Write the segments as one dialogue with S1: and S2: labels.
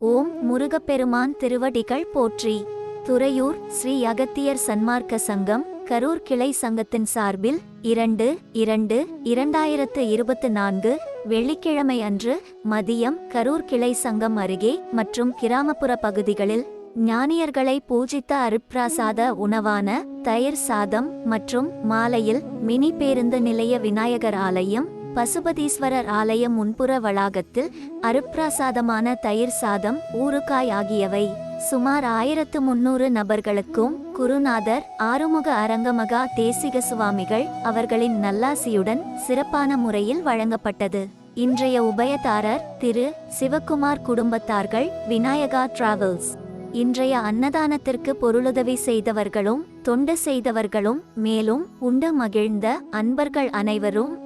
S1: ஓம் முருகப்பெருமான் திருவடிகள் போற்றி. துறையூர் ஸ்ரீ அகத்தியர் சன்மார்க்க சங்கம் கரூர் கிளை சங்கத்தின் சார்பில் இரண்டு இரண்டு இரண்டாயிரத்து இருபத்து நான்கு வெள்ளிக்கிழமை அன்று மதியம் கரூர் கிளை சங்கம் அருகே மற்றும் கிராமப்புற பகுதிகளில் ஞானியர்களை பூஜித்த அருப்பிராசாத உணவான தயிர் சாதம் மற்றும் மாலையில் மினி பேருந்து நிலைய விநாயகர் ஆலயம் பசுபதீஸ்வரர் ஆலயம் முன்புற வளாகத்தில் அருப்பிரசாதமான தயிர் சாதம் ஊறுகாய் ஆகியவை. சுமார் ஆயிரத்து முன்னூறு நபர்களுக்கும் குருநாதர் ஆறுமுக அரங்கமகா தேசிக சுவாமிகள் அவர்களின் நல்லாசியுடன் சிறப்பான முறையில் வழங்கப்பட்டது. இன்றைய உபயதாரர் திரு சிவக்குமார் குடும்பத்தார்கள் விநாயகா டிராவல்ஸ். இன்றைய அன்னதானத்திற்கு பொருளுதவி செய்தவர்களும் தொண்டு செய்தவர்களும் மேலும் உண்டு மகிழ்ந்த அன்பர்கள் அனைவரும்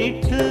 S1: பிடித்து